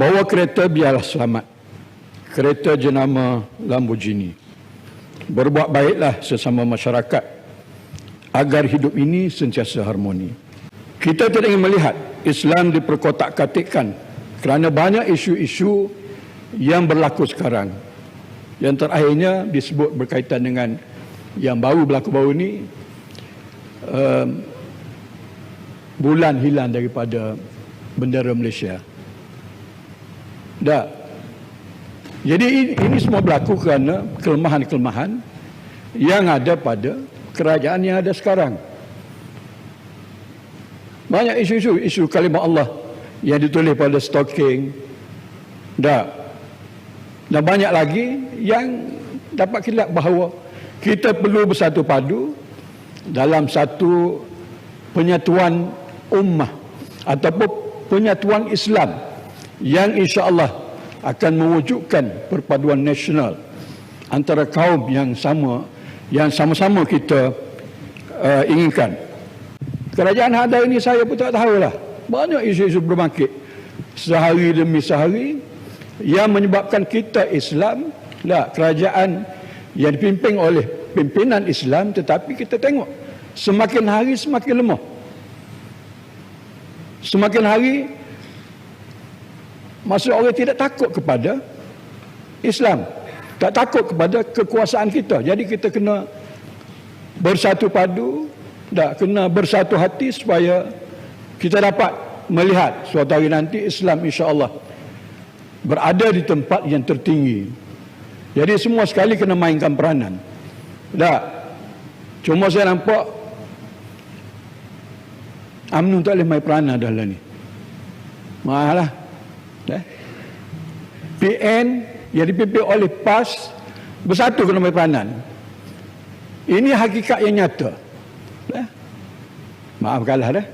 Bawa kereta biarlah selamat. Kereta jenama Lamborghini. Berbuat baiklah sesama masyarakat agar hidup ini sentiasa harmoni. Kita tidak ingin melihat Islam diperkotak-katikkan kerana banyak isu-isu yang berlaku sekarang. Yang terakhirnya disebut berkaitan dengan yang baru berlaku baru ini um, bulan hilang daripada bendera Malaysia. Dah. Jadi ini, ini semua berlaku kerana kelemahan-kelemahan yang ada pada kerajaan yang ada sekarang. Banyak isu-isu, isu kalimah Allah yang ditulis pada stocking. Dah. Dan banyak lagi yang dapat kita lihat bahawa kita perlu bersatu padu dalam satu penyatuan ummah ataupun penyatuan Islam yang insya-Allah akan mewujudkan perpaduan nasional antara kaum yang sama yang sama-sama kita uh, inginkan. Kerajaan ada ini saya pun tak tahulah. Banyak isu-isu berbangkit sehari demi sehari yang menyebabkan kita Islam lah kerajaan yang dipimpin oleh pimpinan Islam tetapi kita tengok semakin hari semakin lemah. Semakin hari Maksud orang tidak takut kepada Islam. Tak takut kepada kekuasaan kita. Jadi kita kena bersatu padu, tak kena bersatu hati supaya kita dapat melihat suatu hari nanti Islam insya-Allah berada di tempat yang tertinggi. Jadi semua sekali kena mainkan peranan. Tak. Cuma saya nampak UMNO tak boleh main peranan dalam ni. Malah eh? PN yang dipimpin oleh PAS bersatu kena peranan. Ini hakikat yang nyata. Eh? Maafkanlah dah.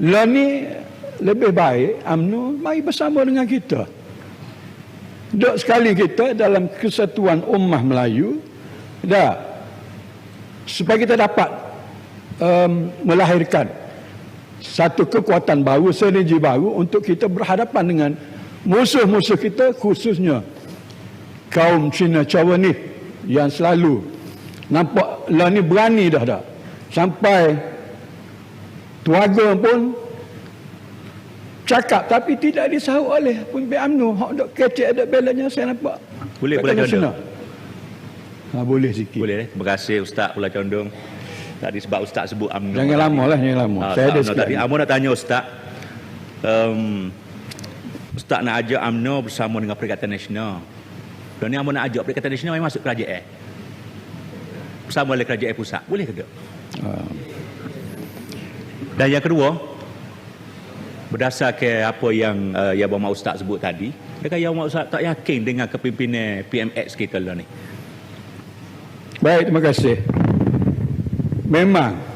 Lah ni lebih baik UMNO mari bersama dengan kita. Duk sekali kita dalam kesatuan ummah Melayu dah supaya kita dapat um, melahirkan satu kekuatan baru, sinergi baru untuk kita berhadapan dengan musuh-musuh kita khususnya kaum Cina Chinese yang selalu nampak lah ni berani dah dah sampai tuaga pun cakap tapi tidak disahut oleh pemimpin UMNO hak dok kecek dok belanya saya nampak. Boleh boleh condong? ha, boleh sikit. Boleh eh? terima kasih ustaz pula condong Tadi sebab Ustaz sebut UMNO. Jangan lama lah, jangan lama. Uh, Saya ada sekali. Tadi nak tanya Ustaz. Um, Ustaz nak ajak UMNO bersama dengan Perikatan Nasional. Dan ni Amo nak ajak Perikatan Nasional yang masuk kerajaan. Bersama oleh kerajaan pusat. Boleh ke tak? Uh. Dan yang kedua, berdasarkan apa yang uh, yang Abang Ustaz sebut tadi, dia kata yang Ustaz tak yakin dengan kepimpinan PMX kita lah ni. Baik, terima kasih memang.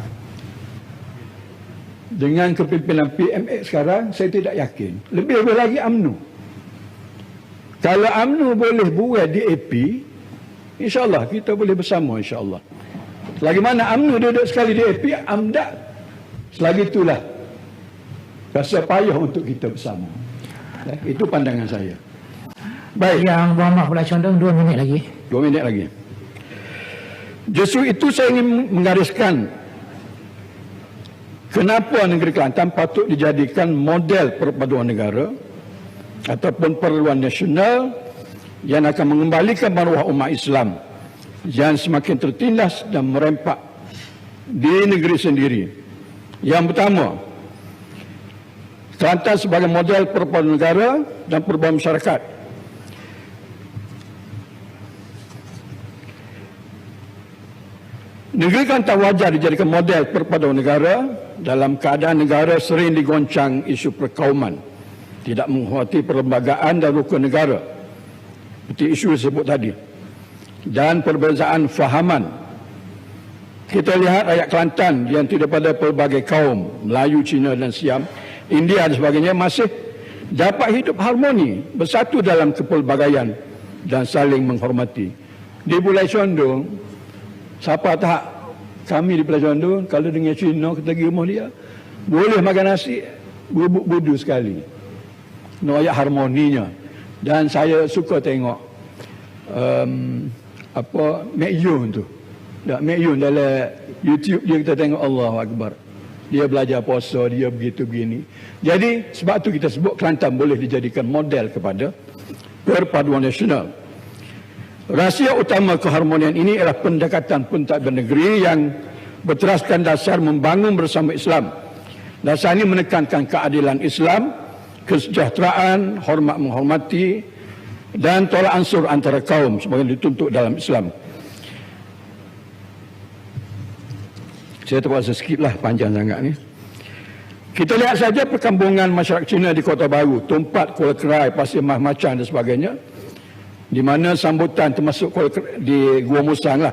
Dengan kepimpinan PMX sekarang saya tidak yakin. Lebih-lebih lagi UMNO kalau UMNO boleh buat DAP insyaAllah kita boleh bersama insyaAllah. Selagi mana UMNO duduk sekali DAP AMDAK. Selagi itulah rasa payah untuk kita bersama. Eh, itu pandangan saya. Baik. Yang Muhammad pula condong dua minit lagi. Dua minit lagi Justru itu saya ingin menggariskan kenapa negeri Kelantan patut dijadikan model perpaduan negara ataupun perluan nasional yang akan mengembalikan maruah umat Islam yang semakin tertindas dan merempak di negeri sendiri. Yang pertama, Kelantan sebagai model perpaduan negara dan perubahan masyarakat Negeri kan tak wajar dijadikan model perpaduan negara dalam keadaan negara sering digoncang isu perkauman, tidak menghormati perlembagaan dan rukun negara. Seperti isu disebut tadi. Dan perbezaan fahaman. Kita lihat rakyat Kelantan yang tidak pada pelbagai kaum, Melayu, Cina dan Siam, India dan sebagainya masih dapat hidup harmoni, bersatu dalam kepelbagaian dan saling menghormati. Di Bulai Condong, Siapa tak kami di Pelajaran tu kalau dengan Cina kita pergi rumah dia boleh makan nasi bubuk-budu sekali. Nak ayat harmoninya. Dan saya suka tengok um, apa Mek Yun tu. Tak, Mek Yun dalam YouTube dia kita tengok Allah Akbar. Dia belajar puasa, dia begitu begini. Jadi sebab tu kita sebut Kelantan boleh dijadikan model kepada perpaduan nasional. Rahsia utama keharmonian ini ialah pendekatan pentadbiran negeri yang berteraskan dasar membangun bersama Islam. Dasar ini menekankan keadilan Islam, kesejahteraan, hormat menghormati dan tolak ansur antara kaum sebagai dituntut dalam Islam. Saya terpaksa skip lah panjang sangat ni. Kita lihat saja perkembangan masyarakat Cina di Kota Baru, Tumpat, Kuala Kerai, Pasir Mah Macan dan sebagainya. Di mana sambutan termasuk di Gua Musang lah.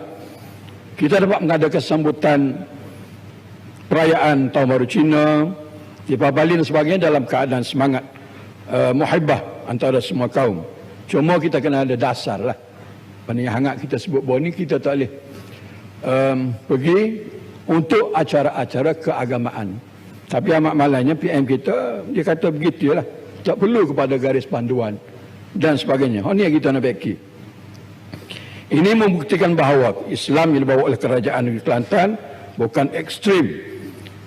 Kita dapat mengadakan sambutan perayaan Tahun Baru Cina di Bali dan sebagainya dalam keadaan semangat uh, muhibah antara semua kaum. Cuma kita kena ada dasar lah. Paling hangat kita sebut bahawa ni kita tak boleh um, pergi untuk acara-acara keagamaan. Tapi amat malangnya PM kita dia kata begitu lah. Tak perlu kepada garis panduan dan sebagainya. Oh, ni yang kita nak beki. Ini membuktikan bahawa Islam yang dibawa oleh kerajaan negeri Kelantan bukan ekstrim.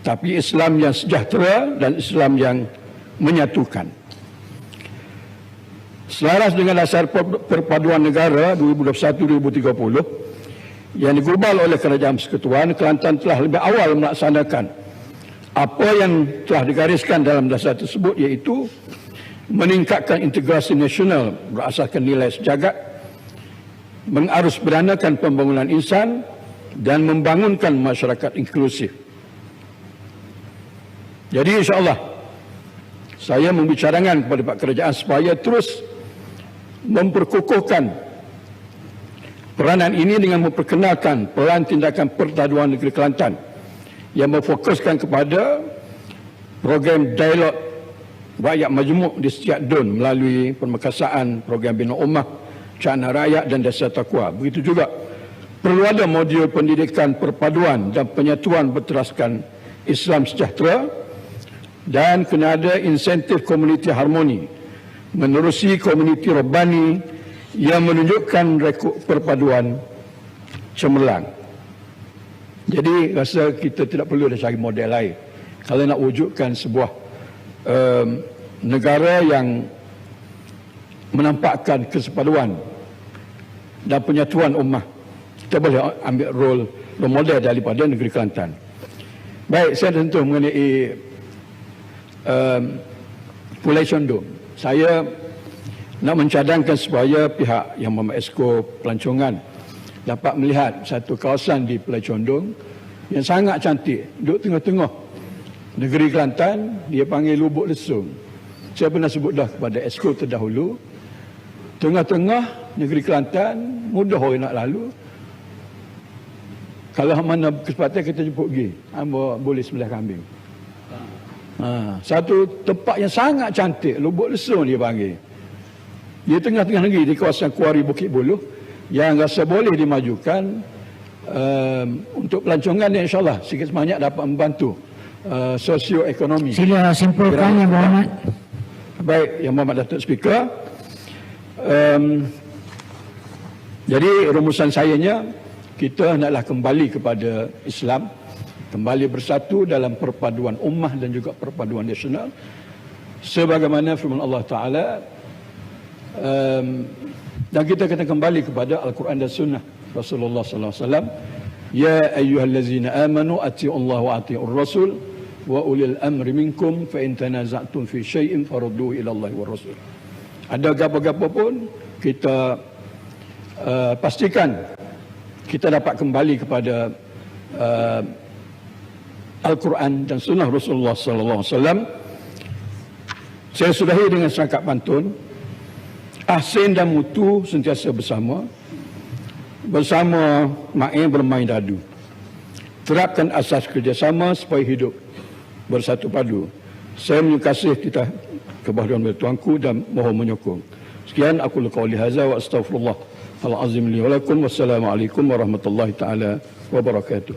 Tapi Islam yang sejahtera dan Islam yang menyatukan. Selaras dengan dasar perpaduan negara 2021-2030, yang digubal oleh kerajaan persekutuan Kelantan telah lebih awal melaksanakan apa yang telah digariskan dalam dasar tersebut iaitu meningkatkan integrasi nasional berasaskan nilai sejagat mengarus beranakan pembangunan insan dan membangunkan masyarakat inklusif. Jadi insyaAllah saya membicarakan kepada Pak Kerajaan supaya terus memperkukuhkan Peranan ini dengan memperkenalkan peran tindakan pertaduan negeri Kelantan yang memfokuskan kepada program dialog rakyat majmuk di setiap DUN melalui permekasaan program Bina Ummah, Cana Rakyat dan Desa Takwa. Begitu juga perlu ada modul pendidikan perpaduan dan penyatuan berteraskan Islam sejahtera dan kena ada insentif komuniti harmoni menerusi komuniti Rabbani yang menunjukkan rekod perpaduan cemerlang. Jadi rasa kita tidak perlu ada cari model lain. Kalau nak wujudkan sebuah um, negara yang menampakkan kesepaduan dan penyatuan ummah, kita boleh ambil role role model daripada negeri Kelantan. Baik, saya tentu mengenai um, Pulai Condong. Saya nak mencadangkan supaya pihak yang membuat esko pelancongan dapat melihat satu kawasan di Pulau Condong yang sangat cantik duduk tengah-tengah negeri Kelantan dia panggil Lubuk Lesung. Saya pernah sebut dah kepada esko terdahulu. Tengah-tengah negeri Kelantan mudah orang nak lalu. Kalau mana kesempatan kita jemput pergi. Hamba boleh sebelah kambing. Ha, satu tempat yang sangat cantik Lubuk Lesung dia panggil. Di tengah-tengah negeri di kawasan Kuari Bukit Buluh yang rasa boleh dimajukan um, untuk pelancongan ni insyaAllah sikit sebanyak dapat membantu uh, sosioekonomi. Sila simpulkan Yang Muhammad. Baik, Yang Muhammad Datuk Speaker. Um, jadi rumusan sayanya kita hendaklah kembali kepada Islam kembali bersatu dalam perpaduan ummah dan juga perpaduan nasional sebagaimana firman Allah Taala um, dan kita kena kembali kepada Al-Quran dan Sunnah Rasulullah sallallahu alaihi wasallam ya ayyuhallazina amanu atii'ullaha wa atii'ur rasul wa ulil amri minkum fa in tanaza'tum fi syai'in farudduhu ila Allah wa rasul. Ada gapo-gapo pun kita uh, pastikan kita dapat kembali kepada uh, Al-Quran dan Sunnah Rasulullah sallallahu alaihi wasallam. Saya sudahi dengan serangkap pantun. Ahsin dan Mutu sentiasa bersama. Bersama Ma'in bermain dadu. Terapkan asas kerjasama supaya hidup bersatu padu. Saya menyukasih kita kebahagiaan dari tuanku dan mohon menyokong. Sekian aku lukau lihaza wa astagfirullah al-azim li wassalamualaikum warahmatullahi taala wabarakatuh